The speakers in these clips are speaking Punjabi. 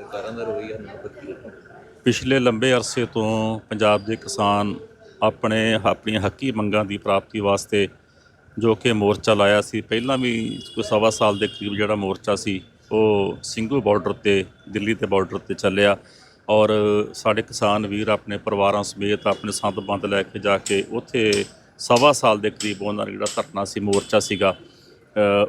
ਸਰਕਾਰਾਂ ਦਾ ਰਵੱਈਆ ਨਾ ਬਦਲੇ ਪਿਛਲੇ ਲੰਬੇ ਅਰਸੇ ਤੋਂ ਪੰਜਾਬ ਦੇ ਕਿਸਾਨ ਆਪਣੇ ਆਪਣੀਆਂ ਹੱਕੀ ਮੰਗਾਂ ਦੀ ਪ੍ਰਾਪਤੀ ਵਾਸਤੇ ਜੋ ਕਿ ਮੋਰਚਾ ਲਾਇਆ ਸੀ, ਪਹਿਲਾਂ ਵੀ ਕੋਈ ਸਵਾ ਸਾਲ ਦੇ ਕਰੀਬ ਜਿਹੜਾ ਮੋਰਚਾ ਸੀ, ਉਹ ਸਿੰਘੂ ਬਾਰਡਰ ਤੇ, ਦਿੱਲੀ ਤੇ ਬਾਰਡਰ ਤੇ ਚੱਲਿਆ ਔਰ ਸਾਡੇ ਕਿਸਾਨ ਵੀਰ ਆਪਣੇ ਪਰਿਵਾਰਾਂ ਸਮੇਤ ਆਪਣੇ ਸੰਦ ਬੰਦ ਲੈ ਕੇ ਜਾ ਕੇ ਉੱਥੇ ਸਵਾ ਸਾਲ ਦੇ ਕਰੀਬ ਉਹਨਾਂ ਦਾ ਜਿਹੜਾ ਧਰਨਾ ਸੀ, ਮੋਰਚਾ ਸੀਗਾ।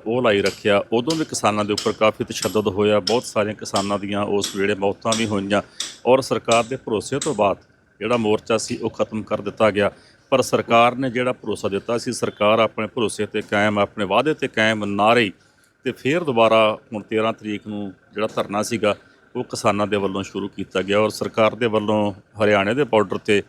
ਉਹ ਲਾਈ ਰੱਖਿਆ। ਉਦੋਂ ਵੀ ਕਿਸਾਨਾਂ ਦੇ ਉੱਪਰ ਕਾਫੀ ਤਸ਼ੱਦਦ ਹੋਇਆ। ਬਹੁਤ ਸਾਰੀਆਂ ਕਿਸਾਨਾਂ ਦੀਆਂ ਉਸ ਵੇਲੇ ਮੌਤਾਂ ਵੀ ਹੋਈਆਂ ਔਰ ਸਰਕਾਰ ਦੇ ਭਰੋਸੇ ਤੋਂ ਬਾਅਦ ਜਿਹੜਾ ਮੋਰਚਾ ਸੀ, ਉਹ ਖਤਮ ਕਰ ਦਿੱਤਾ ਗਿਆ। ਪਰ ਸਰਕਾਰ ਨੇ ਜਿਹੜਾ ਭਰੋਸਾ ਦਿੱਤਾ ਸੀ, ਸਰਕਾਰ ਆਪਣੇ ਭਰੋਸੇ ਤੇ ਕਾਇਮ, ਆਪਣੇ ਵਾਅਦੇ ਤੇ ਕਾਇਮ ਨਾ ਰਹੀ ਤੇ ਫਿਰ ਦੁਬਾਰਾ ਹੁਣ 13 ਤਰੀਕ ਨੂੰ ਜਿਹੜਾ ਧਰਨਾ ਸੀਗਾ, ਉਹ ਕਿਸਾਨਾਂ ਦੇ ਵੱਲੋਂ ਸ਼ੁਰੂ ਕੀਤਾ ਗਿਆ ਔਰ ਸਰਕਾਰ ਦੇ ਵੱਲੋਂ ਹਰਿਆਣੇ ਦੇ ਬਾਰਡਰ ਤੇ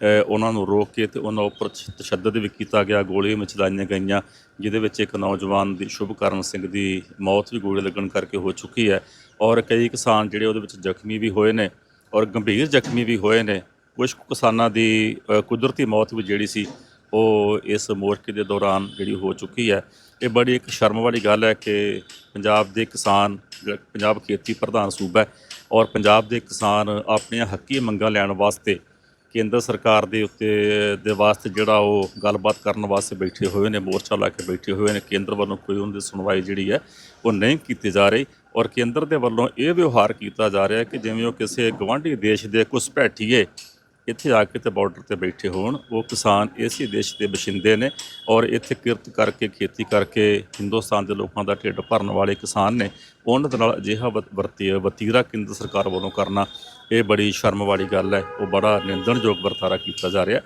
ਉਹਨਾਂ ਨੂੰ ਰੋਕ ਕੇ ਤੇ ਉਹਨਾਂ ਉੱਪਰ ਤਸ਼ੱਦਦ ਵੀ ਕੀਤਾ ਗਿਆ, ਗੋਲੀਆਂ ਵੀ ਚਲਾਈਆਂ ਗਈਆਂ, ਜਿਹਦੇ ਵਿੱਚ ਇੱਕ ਨੌਜਵਾਨ ਦੀ ਸ਼ੁਭਕਰਨ ਸਿੰਘ ਦੀ ਮੌਤ ਵੀ ਗੋਲੀ ਲੱਗਣ ਕਰਕੇ ਹੋ ਚੁੱਕੀ ਹੈ ਔਰ ਕਈ ਕਿਸਾਨ ਜਿਹੜੇ ਉਹਦੇ ਵਿੱਚ ਜ਼ਖਮੀ ਵੀ ਹੋਏ ਨੇ ਔਰ ਗੰਭੀਰ ਜ਼ਖਮੀ ਵੀ ਹੋਏ ਨੇ। ਕੁਝ ਕੁ ਕਿਸਾਨਾਂ ਦੀ ਕੁਦਰਤੀ ਮੌਤ ਵੀ ਜਿਹੜੀ ਸੀ, ਉਹ ਇਸ ਮੋਰਚੇ ਦੇ ਦੌਰਾਨ ਜਿਹੜੀ ਹੋ ਚੁੱਕੀ ਹੈ। ਇਹ ਬੜੀ ਇੱਕ ਸ਼ਰਮ ਵਾਲੀ ਗੱਲ ਹੈ ਕਿ ਪੰਜਾਬ ਦੇ ਕਿਸਾਨ, ਪੰਜਾਬ ਖੇਤੀ ਪ੍ਰਧਾਨ ਸੂਬਾ ਹੈ ਔਰ ਪੰਜਾਬ ਦੇ ਕਿਸਾਨ ਆਪਣੀਆਂ ਹੱਕੀ ਮੰਗਾਂ ਲੈਣ ਵਾਸਤੇ ਕੇਂਦਰ ਸਰਕਾਰ ਦੇ ਉੱਤੇ, ਦੇ ਵਾਸਤੇ ਜਿਹੜਾ ਉਹ ਗੱਲਬਾਤ ਕਰਨ ਵਾਸਤੇ ਬੈਠੇ ਹੋਏ ਨੇ, ਮੋਰਚਾ ਲਾ ਕੇ ਬੈਠੇ ਹੋਏ ਨੇ, ਕੇਂਦਰ ਵੱਲੋਂ ਕੋਈ ਉਹਨਾਂ ਦੀ ਸੁਣਵਾਈ ਜਿਹੜੀ ਹੈ, ਉਹ ਨਹੀਂ ਕੀਤੀ ਜਾ ਰਹੀ। ਔਰ ਕੇਂਦਰ ਦੇ ਵੱਲੋਂ ਇਹ ਵਿਵਹਾਰ ਕੀਤਾ ਜਾ ਰਿਹਾ ਕਿ ਜਿਵੇਂ ਉਹ ਕਿਸੇ ਗਵਾਂਢੀ ਦੇਸ਼ ਦੇ ਘੁਸਪੈਠੀਏ ਇੱਥੇ ਆ ਕੇ ਤੇ ਬਾਰਡਰ ਤੇ ਬੈਠੇ ਹੋਣ। ਉਹ ਕਿਸਾਨ ਇਸੇ ਦੇਸ਼ ਦੇ ਵਸਿੰਦੇ ਨੇ ਔਰ ਇੱਥੇ ਕਿਰਤ ਕਰਕੇ, ਖੇਤੀ ਕਰਕੇ ਹਿੰਦੁਸਤਾਨ ਦੇ ਲੋਕਾਂ ਦਾ ਢਿੱਡ ਭਰਨ ਵਾਲੇ ਕਿਸਾਨ ਨੇ, ਉਹਨਾਂ ਦੇ ਨਾਲ ਅਜਿਹਾ ਵਤ- ਵਰਤੀ, ਵਤੀਰਾ ਕੇਂਦਰ ਸਰਕਾਰ ਵੱਲੋਂ ਕਰਨਾ, ਇਹ ਬੜੀ ਸ਼ਰਮ ਵਾਲੀ ਗੱਲ ਹੈ। ਉਹ ਬੜਾ ਨਿੰਦਣਯੋਗ ਵਰਤਾਰਾ ਕੀਤਾ ਜਾ ਰਿਹਾ।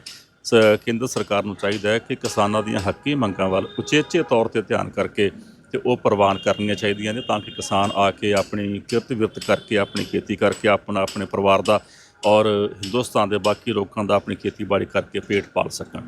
ਸ- ਕੇਂਦਰ ਸਰਕਾਰ ਨੂੰ ਚਾਹੀਦਾ ਹੈ ਕਿ ਕਿਸਾਨਾਂ ਦੀਆਂ ਹੱਕੀ ਮੰਗਾਂ ਵੱਲ ਉਚੇਚੇ ਤੌਰ ਤੇ ਧਿਆਨ ਕਰਕੇ ਤੇ ਉਹ ਪ੍ਰਵਾਨ ਕਰਨੀਆਂ ਚਾਹੀਦੀਆਂ ਨੇ ਤਾਂ ਕਿ ਕਿਸਾਨ ਆ ਕੇ ਆਪਣੀ ਕਿਰਤ ਵਿਰਤ ਕਰਕੇ, ਆਪਣੀ ਖੇਤੀ ਕਰਕੇ ਆਪਣਾ ਆਪਣੇ ਪਰਿਵਾਰ ਦਾ ਔਰ ਹਿੰਦੁਸਤਾਨ ਦੇ ਬਾਕੀ ਲੋਕਾਂ ਦਾ ਆਪਣੀ ਖੇਤੀਬਾੜੀ ਕਰਕੇ ਪੇਟ ਪਾਲ ਸਕਣ।